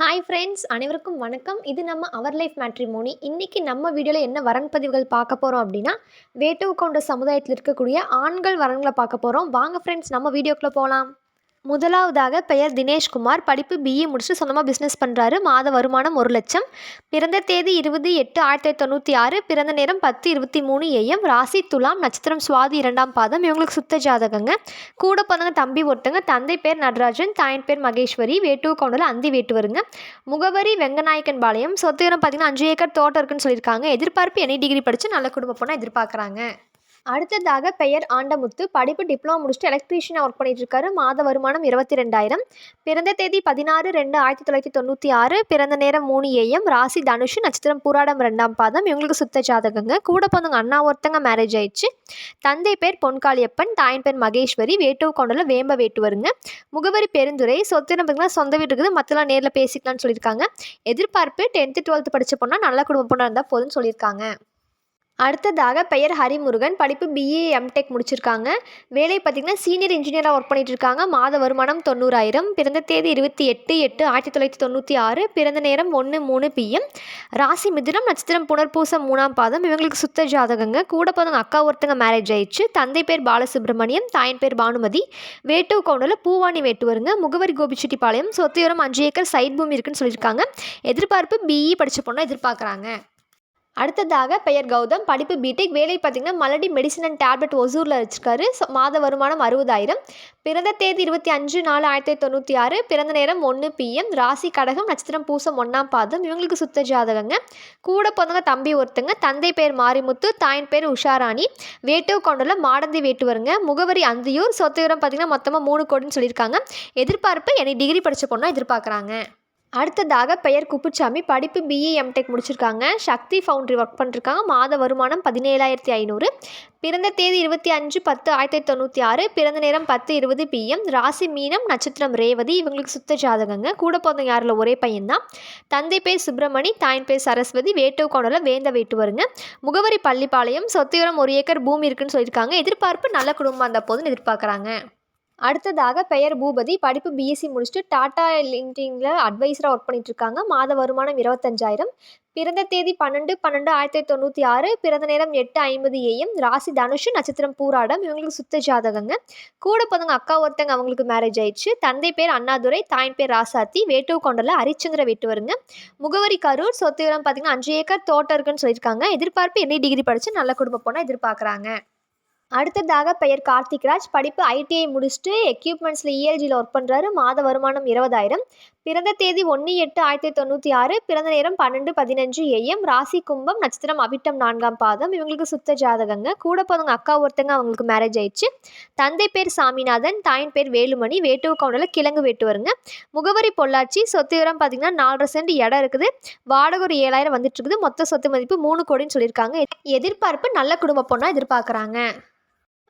Hi friends அனைவருக்கும் வணக்கம். இது நம்ம அவர் லைஃப் மேட்ரிமோனி இன்றைக்கி நம்ம வீடியோவில் என்ன வரன் பதிவுகள் பார்க்க போகிறோம் அப்படின்னா வேட்டுவு கொண்ட சமுதாயத்தில் இருக்கக்கூடிய ஆண்கள் வரன்களை பார்க்க போகிறோம் வாங்க ஃப்ரெண்ட்ஸ் நம்ம வீடியோக்குள்ளே போகலாம் முதலாவதாக பெயர் தினேஷ்குமார். படிப்பு பிஇ முடிச்சுட்டு சொந்தமாக பிஸ்னஸ் பண்ணுறாரு மாத வருமானம் ஒரு லட்சம். பிறந்த தேதி இருபது எட்டு ஆயிரத்தி தொள்ளாயிரத்தி தொண்ணூற்றி ஆறு. பிறந்த நேரம் பத்து இருபத்தி மூணு ஏஎம் ராசி துலாம் நட்சத்திரம் சுவாதி இரண்டாம் பாதம். இவங்களுக்கு சுத்த ஜாதகங்க. கூட பிறந்தவங்க தம்பி ஒருத்தங்க. தந்தை பேர் நடராஜன். தாயின் பேர் மகேஸ்வரி. வேட்டுவ கவுண்டில் அந்தி வேட்டுவருங்க. முகவரி வெங்கநாயக்கன் பாளையம். சொத்துகரம் பார்த்தீங்கன்னா அஞ்சு ஏக்கர் தோட்டம் இருக்குன்னு சொல்லியிருக்காங்க. எதிர்பார்ப்பு எனி டிகிரி படித்து நல்ல குடும்ப போனால் எதிர்பார்க்குறாங்க. அடுத்ததாக பெயர் ஆண்டமுத்து. படிப்பு டிப்ளமோ முடிச்சுட்டு எலக்ட்ரீஷியனாக ஒர்க் பண்ணிட்டு இருக்காரு மாத வருமானம் இருபத்தி ரெண்டாயிரம் பிறந்த தேதி பதினாறு ரெண்டு ஆயிரத்தி தொள்ளாயிரத்தி தொண்ணூற்றி ஆறு. பிறந்த நேரம் மூணு ஏஎம் ராசி தனுஷு நட்சத்திரம் பூராடம் ரெண்டாம் பாதம். இவங்களுக்கு சுத்த ஜாதகங்க. கூட பிறந்தவங்க அண்ணா ஒருத்தங்க மேரேஜ் ஆயிடுச்சு. தந்தை பேர் பொன்காளியப்பன் தாயின் பேர் மகேஸ்வரி வேட்டுவ கொண்டல வேம்ப வேட்டுவருங்க முகவரி பெருந்துரை சொத்து பார்த்தீங்கன்னா சொந்த வீடு இருக்குது மற்றெல்லாம் நேரில் பேசிக்கலாம்னு சொல்லியிருக்காங்க. எதிர்பார்ப்பு டென்த்து டுவெல்த்து படித்த பொண்ணால் நல்ல குடும்ப பொண்ணாக இருந்தால் போதும்னு சொல்லியிருக்காங்க. அடுத்ததாக பெயர் ஹரிமுருகன். படிப்பு பிஏ எம்டெக் முடிச்சிருக்காங்க. வேலை பார்த்திங்கன்னா சீனியர் இன்ஜினியராக ஒர்க் பண்ணிகிட்டு இருக்காங்க மாத வருமானம் தொண்ணூறாயிரம். பிறந்த தேதி இருபத்தி எட்டு எட்டு ஆயிரத்தி தொள்ளாயிரத்தி தொண்ணூற்றி ஆறு. பிறந்த நேரம் ஒன்று மூணு பிஎம் ராசி மிதுனம் நட்சத்திரம் புனர்பூசம் மூணாம் பாதம். இவங்களுக்கு சுத்த ஜாதகங்க. கூட பிறந்தவங்க அக்கா ஒருத்தங்க மேரேஜ் ஆயிடுச்சு. தந்தை பேர் பாலசுப்ரமணியம் தாயின் பேர் பானுமதி. வேட்டு கவுண்டில் பூவாணி வேட்டுவருங்க. முகவரி கோபிச்செட்டிப்பாளையம். சொத்தையோரம் அஞ்சு ஏக்கர் சைட் பூமி இருக்குன்னு சொல்லியிருக்காங்க. எதிர்பார்ப்பு பிஇ படித்த பொண்ணை எதிர்பார்க்குறாங்க. அடுத்ததாக பெயர் கௌதம். படிப்பு பிடெக் வேலை பார்த்திங்கன்னா மலடி மெடிசன் அண்ட் டேப்லெட் ஒசூரில் வச்சுருக்காரு. மாத வருமானம் அறுபதாயிரம். பிறந்த தேதி இருபத்தி அஞ்சு நாலு ஆயிரத்தி தொண்ணூற்றி ஆறு. பிறந்த நேரம் ஒன்று பிஎம் ராசி கடகம் நட்சத்திரம் பூசம் ஒன்றாம் பாதம். இவங்களுக்கு சுத்த ஜாதகங்க. கூட பிறந்தவங்க தம்பி ஒருத்தங்க. தந்தை பேர் மாரிமுத்து தாயின் பேர் உஷாராணி. வேட்டுவ கொண்டுள்ள மாடந்தி வேட்டுவருங்க. முகவரி அந்தியூர். சொத்துவரம் பார்த்திங்கன்னா மொத்தமாக மூணு கோடின்னு சொல்லியிருக்காங்க. எதிர்பார்ப்பு என்னை டிகிரி படித்த பொண்ணாக எதிர்பார்க்குறாங்க. அடுத்ததாக பெயர் குப்புச்சாமி. படிப்பு பிஇ எம்டெக் முடிச்சிருக்காங்க. சக்தி ஃபவுண்ட்ரி ஒர்க் பண்ணிருக்காங்க. மாத வருமானம் பதினேழாயிரத்தி ஐநூறு. பிறந்த தேதி இருபத்தி அஞ்சு பத்து ஆயிரத்தி தொண்ணூற்றி ஆறு. பிறந்த நேரம் பத்து இருபது பிஎம் ராசி மீனம் நட்சத்திரம் ரேவதி. இவங்களுக்கு சுத்த ஜாதகங்க. கூட பிறந்தவங்க யாரில் ஒரே பையன்தான். தந்தை பேர் சுப்பிரமணி தாயின் பேர் சரஸ்வதி. வேட்டுவ கோணலில் வேந்த வேட்டுவருங்க. முகவரி பள்ளிப்பாளையம். சொத்துவரம் ஒரு ஏக்கர் பூமி இருக்குன்னு சொல்லியிருக்காங்க. எதிர்பார்ப்பு நல்ல குடும்பம் அந்த போதுன்னு எதிர்பார்க்குறாங்க. அடுத்ததாக பெயர் பூபதி. படிப்பு பிஎஸ்சி முடிச்சுட்டு டாடா லிங்கிங்கில் அட்வைஸராக ஒர்க் பண்ணிட்டு இருக்காங்க மாத வருமானம் இருபத்தஞ்சாயிரம். பிறந்த தேதி பன்னெண்டு பன்னெண்டு ஆயிரத்தி தொண்ணூற்றி ஆறு. பிறந்த நேரம் எட்டு ஐம்பது ஏஎம் ராசி தனுஷு நட்சத்திரம் பூராடம். இவங்களுக்கு சுத்த ஜாதகங்க. கூட பிறந்தவங்க அக்கா ஒருத்தங்க அவங்களுக்கு மேரேஜ் ஆயிடுச்சு. தந்தை பேர் அண்ணாதுரை தாயின் பேர் ராசாத்தி. வேட்டுவ கொண்டல ஹரிச்சந்திர வேட்டுவருங்க. முகவரி கரூர். சொத்துவரம் பார்த்தீங்கன்னா அஞ்சு ஏக்கர் தோட்டம் இருக்குன்னு சொல்லியிருக்காங்க. எதிர்பார்ப்பு என்ன டிகிரி படித்து நல்ல குடும்ப போனால் எதிர்பார்க்குறாங்க. அடுத்ததாக பெயர் கார்த்திக்ராஜ். படிப்பு ஐடிஐ முடிச்சுட்டு எக்யூப்மெண்ட்ஸில் இஎல்ஜியில் ஒர்க் பண்ணுறாரு மாத வருமானம் இருபதாயிரம். பிறந்த தேதி ஒன்று எட்டு ஆயிரத்தி தொண்ணூற்றி ஆறு. பிறந்த நேரம் பன்னெண்டு பதினஞ்சு ஏஎம் ராசி கும்பம் நட்சத்திரம் அவிட்டம் நான்காம் பாதம். இவங்களுக்கு சுத்த ஜாதகங்க. கூட போதவங்க அக்கா ஒருத்தங்க அவங்களுக்கு மேரேஜ் ஆயிடுச்சு. தந்தை பேர் சாமிநாதன் தாயின் பேர் வேலுமணி. வேட்டுவ கவுண்டரில் கிழங்கு வேட்டுவருங்க. முகவரி பொள்ளாச்சி. சொத்து விவரம் பார்த்தீங்கன்னா நாலரை சென்ட் இடம் இருக்குது. வாடகை ஒரு ஏழாயிரம் வந்துட்டு இருக்குது. மொத்த சொத்து மதிப்பு மூணு கோடின்னு சொல்லியிருக்காங்க. எதிர்பார்ப்பு நல்ல குடும்ப பொண்ணாக எதிர்பார்க்குறாங்க.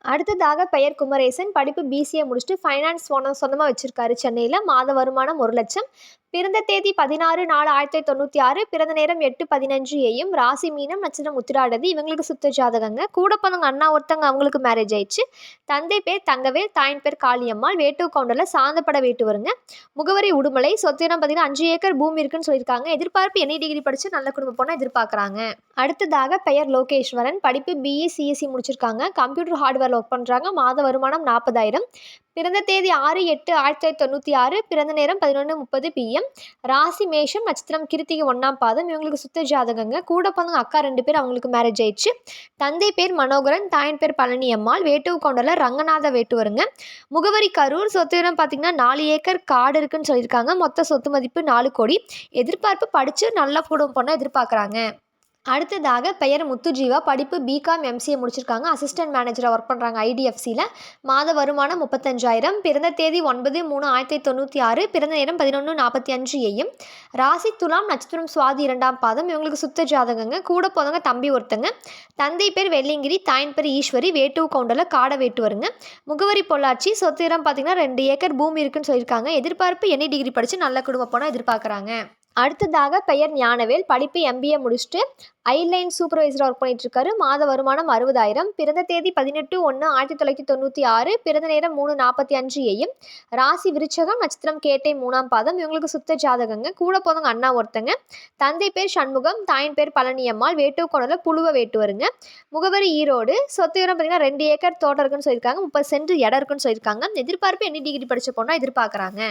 அடுத்ததாக பெயர் குமரேசன் படிப்பு பிசிஏ முடிச்சுட்டு ஃபைனான்ஸ் போன சொந்தமாக வச்சுருக்காரு சென்னையில். மாத வருமானம் ஒரு லட்சம். பிறந்த தேதி பதினாறு நாலு ஆயிரத்தி தொண்ணூற்றி ஆறு பிறந்த நேரம் எட்டு பதினஞ்சு ஏயும் ராசி மீனம் நட்சத்திரம் உத்திராடது இவங்களுக்கு சுத்த ஜாதகங்க. கூட பிறந்தவங்க அண்ணா ஒருத்தங்க அவங்களுக்கு மேரேஜ் ஆயிடுச்சு. தந்தை பேர் தங்கவேல் தாயின் பேர் காளியம்மாள் வேட்டு கவுண்டரில் சாந்தப்பட வேட்டு வருங்க முகவரி உடுமலை சொத்திரம் பார்த்தீங்கன்னா அஞ்சு ஏக்கர் பூமி இருக்குன்னு சொல்லியிருக்காங்க. எதிர்பார்ப்பு என்ன டிகிரி படித்து நல்ல குடும்பம் போனால் எதிர்பார்க்குறாங்க. அடுத்ததாக பெயர் லோகேஸ்வரன். படிப்பு பிஇ சிஎஸ்சி முடிச்சிருக்காங்க. கம்ப்யூட்டர் ஹார்ட்வேர் ஒர்க் பண்ணுறாங்க மாத வருமானம் நாற்பதாயிரம் பிறந்த தேதி ஆறு எட்டு ஆயிரத்தி தொள்ளாயிரத்தி தொண்ணூற்றி ஆறு பிறந்த நேரம் பதினொன்று முப்பது பிஎம் ராசி மேஷம் நட்சத்திரம் கிருத்திகை ஒன்றாம் பாதம். இவங்களுக்கு சுத்த ஜாதகங்க. கூட பிறந்தவங்க அக்கா ரெண்டு பேர் அவங்களுக்கு மேரேஜ் ஆயிடுச்சு. தந்தை பேர் மனோகரன் தாயின் பேர் பழனி அம்மாள். வேட்டுவ கொண்டல ரங்கநாத வேட்டுவருங்க. முகவரி கரூர். சொத்து பார்த்தீங்கன்னா நாலு ஏக்கர் காடு இருக்குன்னு சொல்லியிருக்காங்க. மொத்த சொத்து மதிப்பு நாலு கோடி. எதிர்பார்ப்பு படித்து நல்ல கூடும் பொண்ணை எதிர்பார்க்குறாங்க. அடுத்ததாக பெயர் முத்துஜீவா. படிப்பு பிகாம் எம்சிஏ முடிச்சிருக்காங்க. அசிஸ்டன்ட் மேனேஜராக ஒர்க் பண்ணுறாங்க ஐடிஎஃப்சியில் மாத வருமானம் முப்பத்தஞ்சாயிரம். பிறந்த தேதி ஒன்பது மூணு ஆயிரத்தி தொண்ணூற்றி ஆறு. பிறந்த நேரம் பதினொன்று நாற்பத்தி அஞ்சு ஏயும் ராசி துலாம் நட்சத்திரம் சுவாதி இரண்டாம் பாதம். இவங்களுக்கு சுத்த ஜாதகங்க. கூட போதவங்க தம்பி ஒருத்தங்க. தந்தை பேர் வெள்ளிங்கிரி தாயின் பேர் ஈஸ்வரி வேட்டு கவுண்டரில் காடை வேட்டு வருங்க முகவரி பொள்ளாச்சி. சொத்து இடம் பார்த்தீங்கன்னா ரெண்டு ஏக்கர் பூமி இருக்குன்னு சொல்லியிருக்காங்க. எதிர்பார்ப்பு என்ன டிகிரி படித்து நல்ல குடும்பம் போனால் எதிர்பார்க்குறாங்க. அடுத்ததாக பெயர் ஞானவேல். படிப்பு எம்பிஏ முடிச்சுட்டு ஐலைன் சூப்பர்வைசராக ஒர்க் பண்ணிட்டு மாத வருமானம் அறுபதாயிரம். பிறந்த தேதி பதினெட்டு ஒன்று ஆயிரத்தி தொள்ளாயிரத்தி தொண்ணூற்றி ஆறு. பிறந்த நேரம் மூணு நாற்பத்தி அஞ்சு ஏயும் ராசி விருச்சகம் நட்சத்திரம் கேட்டை மூணாம் பாதம். இவங்களுக்கு சுத்த ஜாதகங்க. கூட போதவங்க அண்ணா ஒருத்தங்க. தந்தை பேர் சண்முகம் தாயின் பேர் பழனியம்மாள் வேட்டுவக்கோணல புழுவ வேட்டுவருங்க. முகவரி ஈரோடு. சொத்து விவரம் பார்த்தீங்கன்னா ரெண்டு ஏக்கர் தோட்டம் இருக்குன்னு சொல்லியிருக்காங்க. முப்பது சென்ட் இடம் இருக்குன்னு சொல்லியிருக்காங்க. எதிர்பார்ப்பு என்ன டிகிரி படிச்ச பொண்ணா எதிர்பார்க்குறாங்க?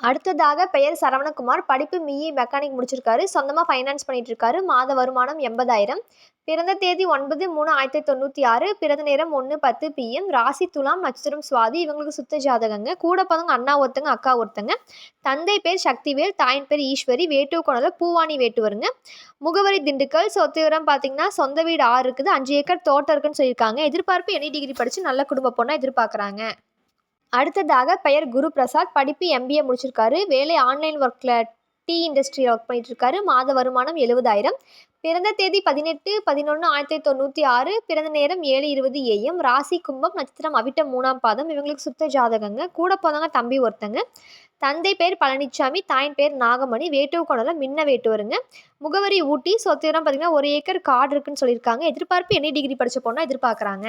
அடுத்ததாக பெயர் சரவணகுமார். படிப்பு மிஇ மெக்கானிக் முடிச்சிருக்காரு. சொந்தமாக ஃபைனான்ஸ் பண்ணிட்டு இருக்காரு மாத வருமானம் எண்பதாயிரம். பிறந்த தேதி ஒன்பது மூணு ஆயிரத்தி தொண்ணூற்றி ஆறு. பிறந்த நேரம் ஒன்று பத்து பிஎம் ராசி துலாம் நட்சத்திரம் சுவாதி. இவங்களுக்கு சுத்த ஜாதகங்க. கூட பிறந்தவங்க அண்ணா ஒருத்தங்க அக்கா ஒருத்தங்க. தந்தை பேர் சக்திவேல் தாயின் பேர் ஈஸ்வரி. வேட்டு கொணல பூவாணி வேட்டுவருங்க. முகவரி திண்டுக்கல். சொத்து விவரம் பார்த்தீங்கன்னா சொந்த வீடு ஆறு இருக்குது. அஞ்சு ஏக்கர் தோட்டம் இருக்குன்னு சொல்லியிருக்காங்க. எதிர்பார்ப்பு எனி டிகிரி படித்து நல்ல குடும்ப பொண்ணாக எதிர்பார்க்குறாங்க. அடுத்ததாக பெயர் குரு பிரசாத் படிப்பு எம்பிஏ முடிச்சிருக்காரு. வேலை ஆன்லைன் ஒர்க்கில் டீ இண்டஸ்ட்ரியில் ஒர்க் பண்ணிட்டு இருக்காரு மாத வருமானம் எழுபதாயிரம் பிறந்த தேதி பதினெட்டு பதினொன்று ஆயிரத்தி தொண்ணூற்றி ஆறு. பிறந்த நேரம் ஏழு இருபது ஏஎம் ராசி கும்பம் நட்சத்திரம் அவிட்டம் மூணாம் பாதம். இவங்களுக்கு சுத்த ஜாதகங்க. கூட போனவங்க தம்பி ஒருத்தங்க. தந்தை பேர் பழனிச்சாமி தாயின் பேர் நாகமணி. வேட்டுவ கொண்டல மின்ன வேட்டுவருங்க. முகவரி ஊட்டி. சொத்திரம் பார்த்திங்கன்னா ஒரு ஏக்கர் காடு இருக்குன்னு சொல்லியிருக்காங்க. எதிர்பார்ப்பு என்ன டிகிரி படித்த பொண்ணாக எதிர்பார்க்குறாங்க.